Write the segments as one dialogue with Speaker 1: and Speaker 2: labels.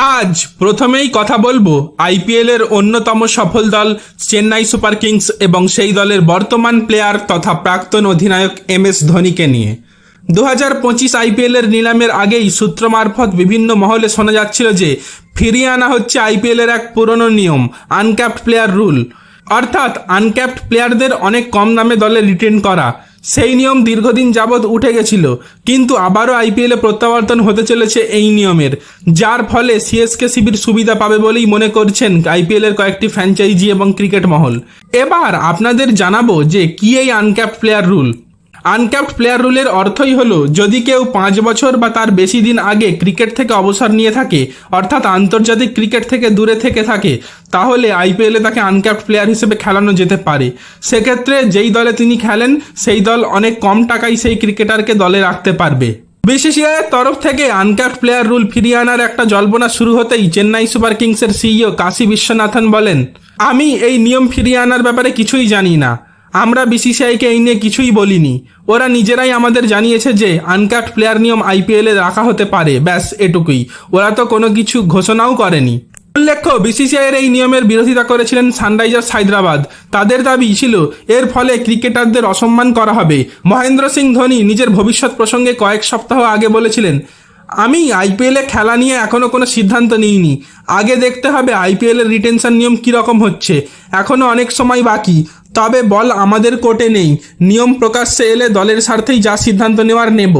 Speaker 1: আজ প্রথমেই কথা বলব আইপিএল এর অন্যতম সফল দল চেন্নাই সুপার কিংস এবং সেই দলের বর্তমান প্লেয়ার তথা প্রাক্তন অধিনায়ক এম এস ধোনিকে নিয়ে। দু হাজার পঁচিশ আইপিএল এর নিলামের আগেই সূত্র মারফত বিভিন্ন মহলে শোনা যাচ্ছিল যে ফিরিয়ে আনা হচ্ছে আইপিএল এর এক পুরনো নিয়ম, আনক্যাপড প্লেয়ার রুল। অর্থাৎ আনক্যাপড প্লেয়ারদের অনেক কম দামে দলে রিটেন করা। সেই নিয়ম দীর্ঘদিন যাবৎ উঠে গেছিল, কিন্তু আবারও আইপিএলে প্রত্যাবর্তন হতে চলেছে এই নিয়মের, যার ফলে সিএসকে শিবির সুবিধা পাবে বলেই মনে করছেন আইপিএলের কয়েকটি ফ্র্যাঞ্চাইজি এবং ক্রিকেট মহল। এবার আপনাদের জানাব যে কি এই uncapped player rule. Uncapped player রুলের অর্থই হলো, যদি কেউ পাঁচ বছর বা তার বেশি দিন আগে ক্রিকেট থেকে অবসর নিয়ে থাকে, অর্থাৎ আন্তর্জাতিক ক্রিকেট থেকে দূরে থেকে থাকে, তাহলে আইপিএলে তাকে আনক্যাপড প্লেয়ার হিসেবে খেলানো যেতে পারে। সেক্ষেত্রে যেই দলে তিনি খেলেন, সেই দল অনেক কম টাকায় সেই ক্রিকেটারকে দলে রাখতে পারবে। বিসিসিআইয়ের তরফ থেকে আনক্যাপড প্লেয়ার রুল ফিরিয়ে আনার একটা জল্পনা শুরু হতেই চেন্নাই সুপার কিংসের সিইও কাশী বিশ্বনাথন বলেন, আমি এই নিয়ম ফিরিয়ে আনার ব্যাপারে কিছুই জানি না। আমরা বিসিসিআইকে এই নিয়ে কিছুই বলিনি। ওরা নিজেরাই আমাদের জানিয়েছে যে আনকাট প্লেয়ার নিয়ম আইপিএলে রাখা হতে পারে। ব্যাস, এটুকুই। ওরা তো কোনো কিছু ঘোষণাও করেনি। উল্লেখ্য বিসিসিআইয়ের এই নিয়মের বিরোধিতা করেছিলেন সানরাইজার্স হায়দ্রাবাদ। তাদের দাবি ছিল, এর ফলে ক্রিকেটারদের অসম্মান করা হবে। মহেন্দ্র সিং ধোনি নিজের ভবিষ্যৎ প্রসঙ্গে কয়েক সপ্তাহ আগে বলেছিলেন, আমি আইপিএলে খেলা নিয়ে এখনও কোনো সিদ্ধান্ত নিইনি। আগে দেখতে হবে আইপিএলের রিটেনশন নিয়ম কীরকম হচ্ছে। এখনও অনেক সময় বাকি। তবে বল আমাদের কোর্টে নেই। নিয়ম প্রকাশ্যে এলে দলের স্বার্থেই যা সিদ্ধান্ত নেওয়ার নেব।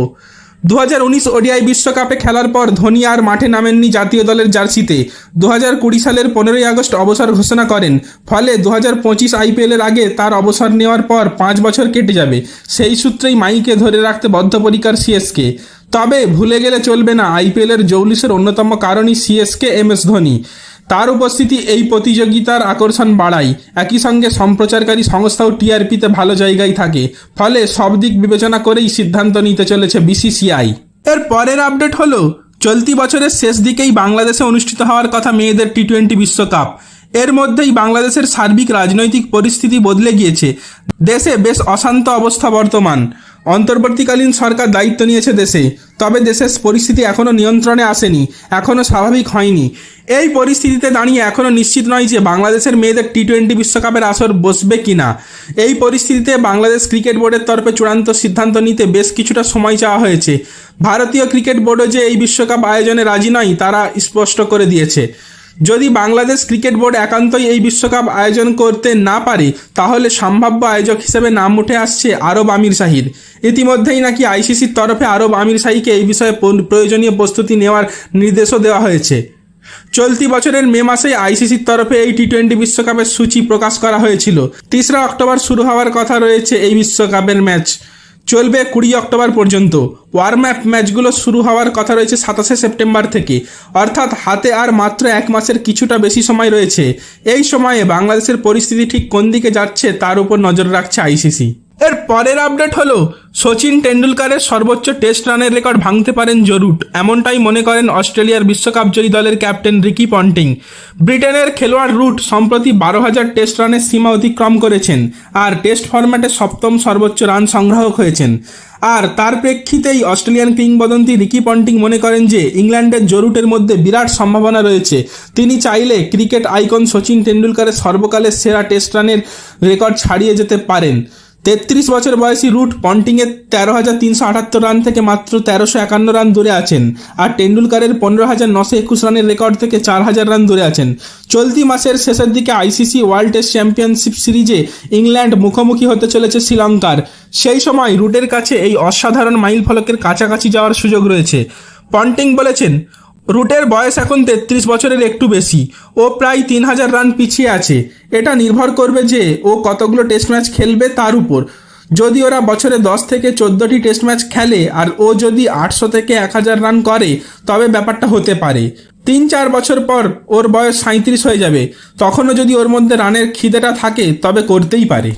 Speaker 1: দু হাজার উনিশ ওডিআই বিশ্বকাপে খেলার পর ধোনি আর মাঠে নামেননি জাতীয় দলের জার্সিতে। দু হাজার কুড়ি সালের পনেরোই আগস্ট অবসর ঘোষণা করেন। ফলে দু হাজার পঁচিশ আইপিএলের আগে তার অবসর নেওয়ার পর পাঁচ বছর কেটে যাবে। সেই সূত্রেই মাইকে ধরে রাখতে বদ্ধপরিকার সিএসকে। তবে ভুলে গেলে চলবে না আইপিএলের জৌলিসের অন্যতম কারণই সিএসকে এম এস ধোনি। তার উপস্থিতি এই প্রতিযোগিতার আকর্ষণ বাড়ায়। একই সঙ্গে সম্প্রচারকারী সংস্থাও টিআরপিতে ভালো জায়গায় থাকে। ফলে সব দিক বিবেচনা করেই সিদ্ধান্ত নিতে চলেছে বিসিসিআই এর পরের আপডেট হলো, চলতি বছরের শেষ দিকেই বাংলাদেশে অনুষ্ঠিত হওয়ার কথা মেয়েদের টি টোয়েন্টি বিশ্বকাপ। এর মধ্যেই বাংলাদেশের সার্বিক রাজনৈতিক পরিস্থিতি বদলে গিয়েছে। দেশে বেশ অশান্ত অবস্থা বর্তমান। অন্তর্বর্তীকালীন সরকার দায়িত্ব নিয়েছে দেশে। তবে দেশের পরিস্থিতি এখনও নিয়ন্ত্রণে আসেনি এখনও স্বাভাবিক হয়নি। এই পরিস্থিতিতে দাঁড়িয়ে এখনও নিশ্চিত নয় যে বাংলাদেশের মেয়েদের টি টোয়েন্টি বিশ্বকাপের আসর বসবে কিনা। এই পরিস্থিতিতে বাংলাদেশ ক্রিকেট বোর্ডের তরফে চূড়ান্ত সিদ্ধান্ত নিতে বেশ কিছুটা সময় চাওয়া হয়েছে। ভারতীয় ক্রিকেট বোর্ডও যে এই বিশ্বকাপ আয়োজনে রাজি নয়, তারা স্পষ্ট করে দিয়েছে। যদি বাংলাদেশ ক্রিকেট বোর্ড একান্তই এই বিশ্বকাপ আয়োজন করতে না পারে, তাহলে সম্ভাব্য আয়োজক হিসেবে নাম উঠে আসছে আরব আমির শাহির ইতিমধ্যেই নাকি আইসিসির তরফে আরব আমির শাহিকে এই বিষয়ে প্রয়োজনীয় প্রস্তুতি নেওয়ার নির্দেশও দেওয়া হয়েছে। চলতি বছরের মে মাসে আইসিসির তরফে এই টি টোয়েন্টি বিশ্বকাপের সূচি প্রকাশ করা হয়েছিল। তিসরা অক্টোবর শুরু হওয়ার কথা রয়েছে এই বিশ্বকাপের ম্যাচ। চলবে কুড়ি অক্টোবর পর্যন্ত। ওয়ার্ম আপ ম্যাচগুলো শুরু হওয়ার কথা রয়েছে সাতাশে সেপ্টেম্বর থেকে। অর্থাৎ হাতে আর মাত্র এক মাসের কিছুটা বেশি সময় রয়েছে। এই সময়ে বাংলাদেশের পরিস্থিতি ঠিক কোন দিকে যাচ্ছে তার উপর নজর রাখছে আইসিসি। এর পরের আপডেট হলো, সচিন টেন্ডুলকারের সর্বোচ্চ টেস্ট রানের রেকর্ড ভাঙতে পারেন জরুট। এমনটাই মনে করেন অস্ট্রেলিয়ার বিশ্বকাপ জয়ী দলের ক্যাপ্টেন রিকি পন্টিং। ব্রিটেনের খেলোয়াড় রুট সম্প্রতি বারো হাজার টেস্ট রানের সীমা অতিক্রম করেছেন, আর টেস্ট ফরম্যাটে সপ্তম সর্বোচ্চ রান সংগ্রাহক হয়েছেন। আর তার প্রেক্ষিতেই অস্ট্রেলিয়ান কিংবদন্তি রিকি পন্টিং মনে করেন যে, ইংল্যান্ডের জরুটের মধ্যে বিরাট সম্ভাবনা রয়েছে। তিনি চাইলে ক্রিকেট আইকন সচিন টেন্ডুলকারের সর্বকালের সেরা টেস্ট রানের রেকর্ড ছাড়িয়ে যেতে পারেন। তেত্রিশ বছর বয়সী রুট পন্টিংয়ের তেরো হাজার তিনশো আটাত্তর রান থেকে মাত্র তেরোশো একান্ন রান দূরে আছেন। আর টেন্ডুলকারের পনেরো হাজার নশো একুশ রানের রেকর্ড থেকে চার হাজার রান দূরে আছেন। চলতি মাসের শেষের দিকে আইসিসি ওয়ার্ল্ড টেস্ট চ্যাম্পিয়নশিপ সিরিজে ইংল্যান্ড মুখোমুখি হতে চলেছে শ্রীলঙ্কার। সেই সময় রুটের কাছে এই অসাধারণ মাইল ফলকের কাছাকাছি যাওয়ার সুযোগ রয়েছে। পন্টিং বলেছেন রুটের বয়স এখন তেত্রিশ বছরের একটু বেশি। ও প্রায় তিন হাজার রান পিছিয়ে আছে। এটা নির্ভর করবে যে ও কতগুলো টেস্ট ম্যাচ খেলবে তার উপর। যদি ওরা বছরে দশ থেকে চোদ্দোটি টেস্ট ম্যাচ খেলে আর ও যদি আটশো থেকে এক হাজার রান করে, তবে ব্যাপারটা হতে পারে। তিন চার বছর পর ওর বয়স সাঁত্রিশ হয়ে যাবে। তখনও যদি ওর মধ্যে রানের খিদেটা থাকে, তবে করতেই পারে।